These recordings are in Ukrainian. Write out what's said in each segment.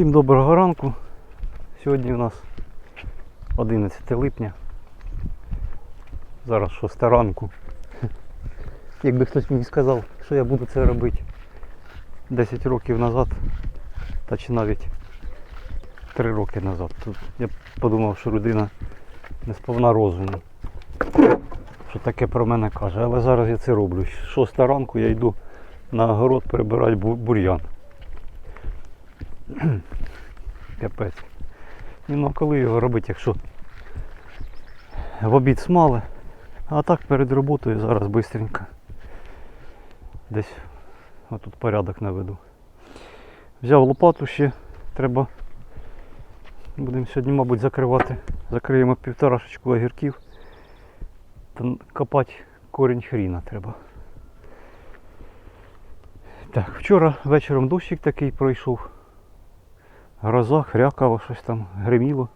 Всім доброго ранку. Сьогодні у нас 11 липня. Зараз 6 ранку. Якби хтось мені сказав, що я буду це робити 10 років назад, та чи навіть 3 роки назад, то я б подумав, що людина не сповна розуму. Що таке про мене каже. Але зараз я це роблю. 6 ранку я йду на огород прибирати бур'ян. Капець. Ну коли його робити, якщо в обід смали, а так перед роботою зараз бистренько. Десь отут порядок наведу. Взяв лопату ще, треба. Будемо сьогодні, мабуть, закривати. Закриємо півторашечку огірків. Та копати корінь хріна треба. Так, вчора вечором дощик такий пройшов. Гроза, хрякало, щось там гриміло.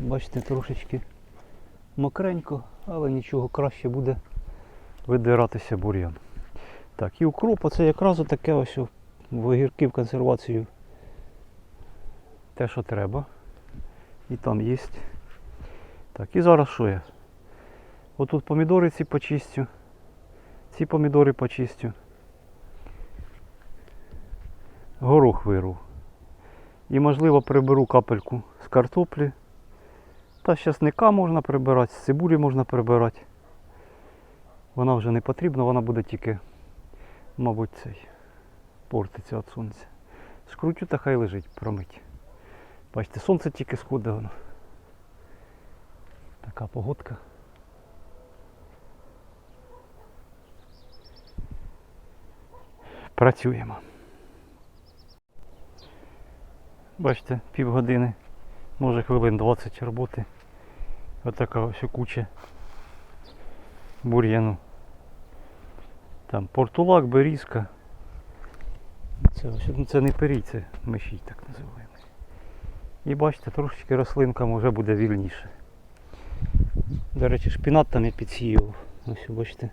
Бачите, трошечки мокренько, але нічого краще буде видиратися бур'ян. Так, і укроп, оце якраз таке ось в огірків консервацію. Те, що треба. І там є. Так, і зараз що я? Отут помідори ці почистю. Ці помідори почистю. Горох виру. І можливо приберу капельку з картоплі. Та з часника можна прибирати, з цибулі можна прибирати. Вона вже не потрібна, вона буде тільки, мабуть, цей портиться від сонця. Скрутю та хай лежить, промить. Бачите, сонце тільки сходить воно. Така погодка. Працюємо. Бачите, півгодини, може хвилин 20 роботи. Отака ось куча бур'яну. Там портулак, берізка. Це, ось, ну, це не пирій, це мишій так називаємо. І бачите, трошечки рослинкам вже буде вільніше. До речі, шпінат там я підсіяв. Ось бачите.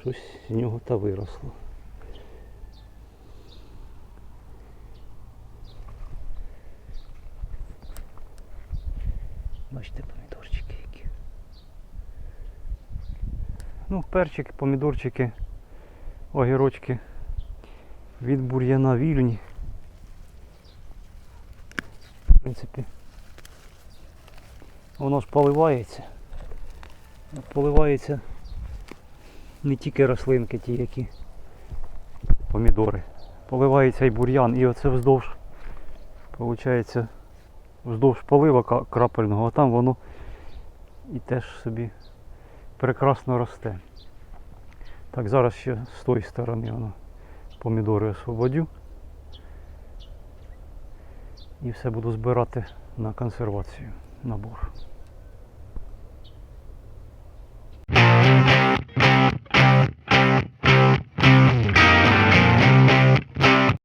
Щось з нього та виросло. Бачите, помідорчики які. Ну, перчики, помідорчики, огірочки від бур'яна вільні. В принципі, воно ж поливається. Поливається не тільки рослинки ті, які помідори. Поливається і бур'ян, і оце вздовж, виходить, вздовж полива крапельного, а там воно і теж собі прекрасно росте. Так, зараз ще з тої сторони воно помідори освободю. І все буду збирати на консервацію набор.